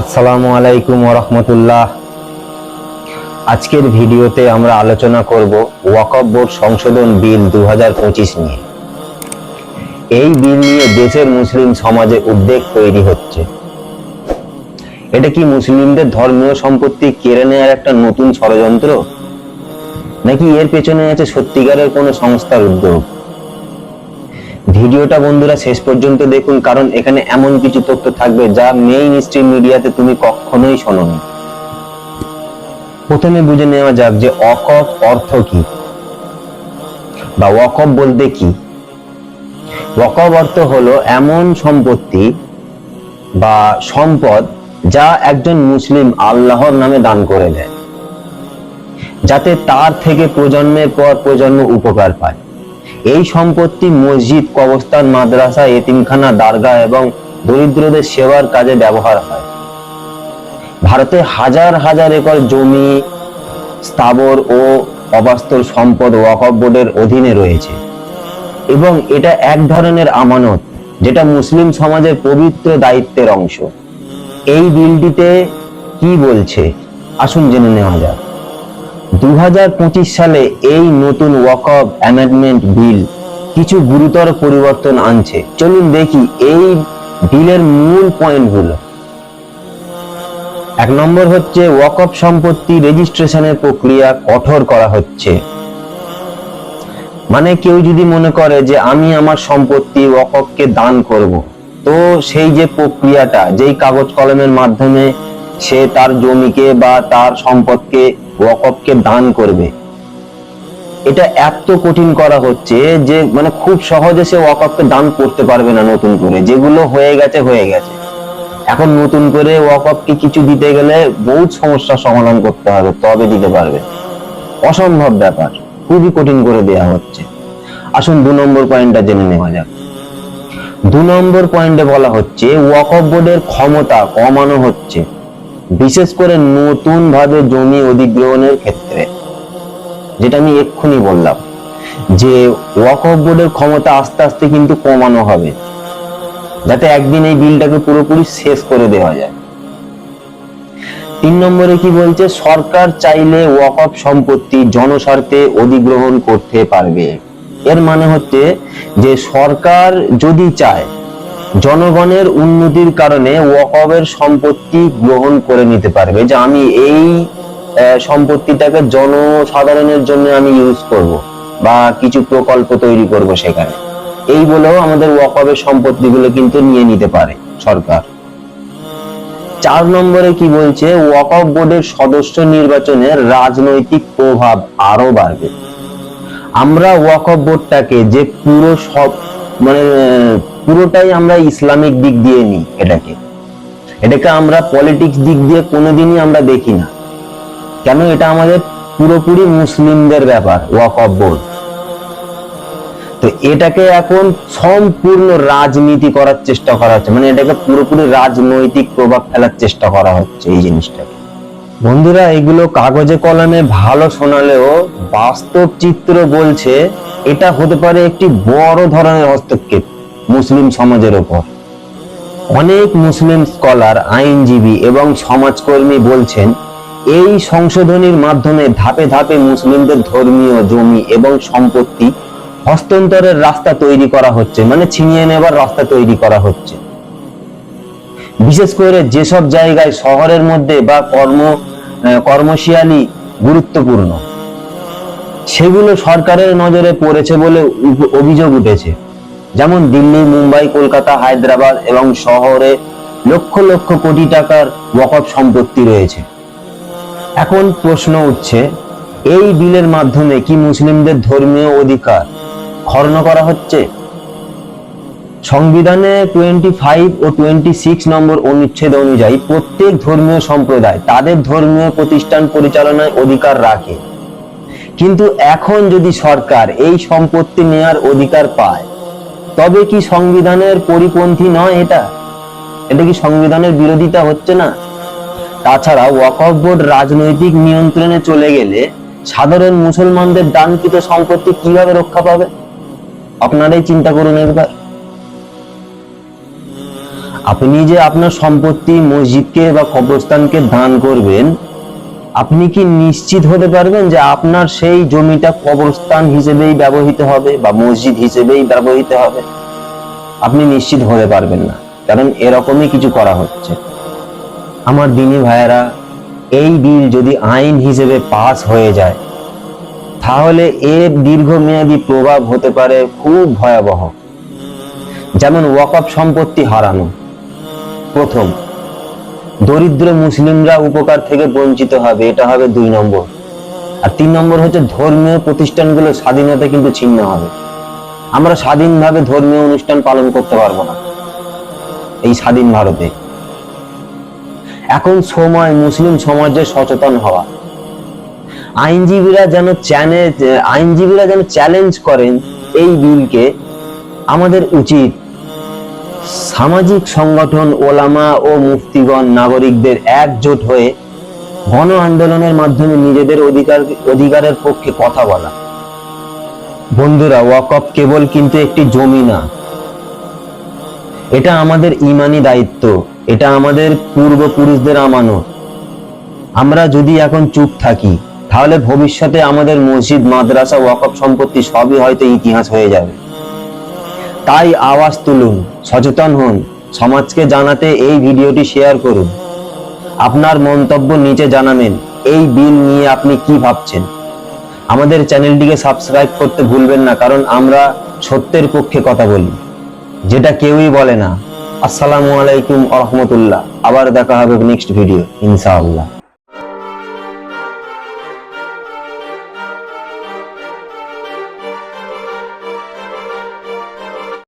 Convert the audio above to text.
আসসালামু আলাইকুম রহমতুল্লাহ আজকের ভিডিওতে আমরা আলোচনা করব ওয়াকফ বোর্ড সংশোধন বিল দু নিয়ে। এই বিল নিয়ে দেশের মুসলিম সমাজে উদ্বেগ তৈরি হচ্ছে। এটা কি মুসলিমদের ধর্মীয় সম্পত্তি কেড়ে নেওয়ার একটা নতুন ষড়যন্ত্র? নাকি এর পেছনে আছে সত্যিকারের কোনো সংস্থার উদ্যোগ? ভিডিওটা বন্ধুরা শেষ পর্যন্ত দেখুন, কারণ এখানে এমন কিছু তথ্য থাকবে যা মেইন স্ট্রিম মিডিয়াতে তুমি কখনোই শোনোনি। প্রথমে বুঝে নেওয়া যাক যে অকফ অর্থ কি বা ওয়াকফ বলতে কি। ওয়াকফ অর্থ হলো এমন সম্পত্তি বা সম্পদ যা একজন মুসলিম আল্লাহর নামে দান করে দেয়, যাতে তার থেকে প্রজন্মের পর প্রজন্ম উপকার পায়। এই সম্পত্তি মসজিদ, কবরস্থান, মাদ্রাসা, এতিমখানা দারগা এবং দরিদ্রদের সেবার কাজে ব্যবহার হয়। ভারতে হাজার হাজার একর জমি, স্থাবর ও অবাস্তব সম্পদ ওয়াকফ বোর্ডের অধীনে রয়েছে এবং এটা এক ধরনের আমানত, যেটা মুসলিম সমাজের পবিত্র দায়িত্বের অংশ। এই বিলটিতে কি বলছে? আসুন জেনে নেওয়া যাক। দু হাজার পঁচিশ সালে এই নতুন ওয়াকফ অ্যামেন্ডমেন্ট বিল কিছু গুরুতর পরিবর্তন আনছে। চলুন দেখি এই বিলের মূল পয়েন্টগুলো। এক নম্বর হচ্ছে ওয়াকফ সম্পত্তি রেজিস্ট্রেশনের প্রক্রিয়া কঠোর করা হচ্ছে। মানে কেউ যদি মনে করে যে আমি আমার সম্পত্তি ওয়াকফকে দান করব, তো সেই যে প্রক্রিয়াটা, যেই কাগজ কলমের মাধ্যমে সে তার জমিকে বা তার সম্পদকে ওয়াকফকে দান করবে। এটা এত কঠিন করা হচ্ছে যে মানে খুব সহজে সে ওয়াকফকে দান করতে পারবে না নতুন করে। যেগুলো হয়ে গেছে হয়ে গেছে। এখন নতুন করে ওয়াকফকে কিছু দিতে গেলে বহুত সমস্যার সমাধান করতে হবে, তবে দিতে পারবে। অসম্ভব ব্যাপার, খুবই কঠিন করে দেয়া হচ্ছে। আসুন দু নম্বর পয়েন্টটা জেনে নেওয়া যাক। দু নম্বর পয়েন্টে বলা হচ্ছে, ওয়াকফ বোর্ডের ক্ষমতা কমানো হচ্ছে। বিশেষ করে নতুন ভাবে জমি অধিগ্রহণের ক্ষেত্রে, যেটা আমি এক্ষুনি বললাম, যে ওয়াকফ বোর্ডের ক্ষমতা আস্তে আস্তে কিন্তু কমানো হবে, যাতে একদিন এই বিলটাকে পুরোপুরি শেষ করে দেওয়া যায়। তিন নম্বরে কি বলছে? সরকার চাইলে ওয়াকফ সম্পত্তি জনস্বার্থে অধিগ্রহণ করতে পারবে। এর মানে হচ্ছে যে সরকার যদি চায় জনগণের উন্নতির কারণে ওয়াকফের সম্পত্তি গ্রহণ করে নিতে পারবে যে আমি এই সম্পত্তিটাকে জনসাধারণের জন্য আমি ইউজ করব বা কিছু প্রকল্প তৈরি করব সেখানে। এই বলেও আমাদের ওয়াকফের সম্পত্তিগুলো কিন্তু নিয়ে নিতে পারে সরকার। চার নম্বরে কি বলছে? ওয়াকফ বোর্ডের সদস্য নির্বাচনে রাজনৈতিক প্রভাব আরও বাড়বে। আমরা ওয়াকফ বোর্ডটাকে যে পুরো সব মানে পুরোটাই আমরা ইসলামিক দিক দিয়ে নিই এটাকে। এটাকে আমরা পলিটিক্স দিক দিয়ে কোনোদিনই আমরা দেখি না। কেন? এটা আমাদের পুরোপুরি মুসলিমদের ব্যাপার ওয়াক অফ বোর্ড তো এটাকে এখন সম্পূর্ণ রাজনীতি করার চেষ্টা করা হচ্ছে। মানে এটাকে পুরোপুরি রাজনৈতিক প্রভাব ফেলার চেষ্টা করা হচ্ছে এই জিনিসটাকে। বন্ধুরা, এগুলো কাগজে কলমে ভালো শোনালেও বাস্তব চিত্র বলছে এটা হতে পারে একটি বড় ধরনের হস্তক্ষেপ মুসলিম সমাজের ওপর। অনেক মুসলিম স্কলার, আইনজীবী এবং সমাজকর্মী বলছেন, এই সংশোধনীর মাধ্যমে ধাপে ধাপে মুসলিমদের ধর্মীয় জমি এবং সম্পত্তি হস্তান্তরের রাস্তা তৈরি করা হচ্ছে মানে ছিনিয়ে নেবার রাস্তা তৈরি করা হচ্ছে। বিশেষ করে যেসব জায়গায় শহরের মধ্যে বা কর্ম আহ, কর্মশিয়ালি গুরুত্বপূর্ণ সেগুলো সরকারের নজরে পড়েছে বলে অভিযোগ উঠেছে। যেমন দিল্লি মুম্বাই কলকাতা হায়দ্রাবাদ এবং শহরে লক্ষ লক্ষ কোটি টাকার ওয়াকফ সম্পত্তি রয়েছে। এখন প্রশ্ন উঠছে এই বিলের মাধ্যমে কি মুসলিমদের ধর্মীয় অধিকার খর্ণ করা হচ্ছে? সংবিধানে টোয়েন্টি ফাইভ ও টোয়েন্টি সিক্স নম্বর অনুচ্ছেদ অনুযায়ী প্রত্যেক ধর্মীয় সম্প্রদায় তাদের ধর্মীয় প্রতিষ্ঠান পরিচালনায় অধিকার রাখে। কিন্তু এখন যদি সরকার এই সম্পত্তি নেয়ার অধিকার পায়, তবে কি সংবিধানের পরিপন্থী নয় এটা? এটা কি সংবিধানের বিরোধিতা হচ্ছে না? তাছাড়া ওয়াকফ বোর্ড রাজনৈতিক নিয়ন্ত্রণে চলে গেলে সাধারণ মুসলমানদের দানকৃত সম্পত্তি কীভাবে রক্ষা পাবে? আপনারাই চিন্তা করুন একবার। আপনি যে আপনার সম্পত্তি মসজিদকে বা কবরস্থানকে দান করবেন, আপনি কি নিশ্চিত হতে পারবেন যে আপনার সেই জমিটা কবরস্থান হিসেবেই ব্যবহৃত হবে বা মসজিদ হিসেবেই ব্যবহৃত হবে? আপনি নিশ্চিত হতে পারবেন না, কারণ এরকমই কিছু করা হচ্ছে। আমার দিনী ভাইয়েরা, এই বিল যদি আইন হিসেবে পাস হয়ে যায়, তাহলে এর দীর্ঘমেয়াদী প্রভাব হতে পারে খুব ভয়াবহ। যেমন ওয়াকফ সম্পত্তি হারানো প্রথম। দরিদ্র মুসলিমরা উপকার থেকে বঞ্চিত হবে, এটা হবে দুই নম্বর। আর তিন নম্বর হচ্ছে ধর্মীয় প্রতিষ্ঠানগুলো স্বাধীনতা কিন্তু ছিন্ন হবে। আমরা স্বাধীনভাবে ধর্মীয় অনুষ্ঠান পালন করতে পারব না, এই স্বাধীন ভারতে। এখন সময়, মুসলিম সমাজে সচেতন হওয়া। আইনজীবীরা যেন চ্যালেঞ্জ আইনজীবীরা যেন চ্যালেঞ্জ করেন এই বিলকে, আমাদের উচিত সামাজিক সংগঠন, ওলামা ও মুফতিগণ, নাগরিকদের একজোট হয়ে গণ আন্দোলনের মাধ্যমে নিজেদের অধিকার, অধিকারের পক্ষে কথা বলা। বন্ধুরা, ওয়াকফ কেবল কিন্তু একটি জমি না। এটা আমাদের ইমানি দায়িত্ব। এটা আমাদের পূর্বপুরুষদের আমানত। আমরা যদি এখন চুপ থাকি, তাহলে ভবিষ্যতে আমাদের মসজিদ, মাদ্রাসা, ওয়াকফ সম্পত্তি সবই হয়তো ইতিহাস হয়ে যাবে। তাই আওয়াজ তুলুন, সচেতন হন, সমাজকে জানাতে এই ভিডিওটি শেয়ার করুন। আপনার মন্তব্য নিচে জানাবেন, এই বিল নিয়ে আপনি কি ভাবছেন? আমাদের চ্যানেলটিকে সাবস্ক্রাইব করতে ভুলবেন না, কারণ আমরা সত্যের পক্ষে কথা বলি, যেটা কেউই বলে না। আসসালামু আলাইকুম আ রহমতুল্লাহ। আবার দেখা হবে নেক্সট ভিডিও, ইনশাআল্লাহ।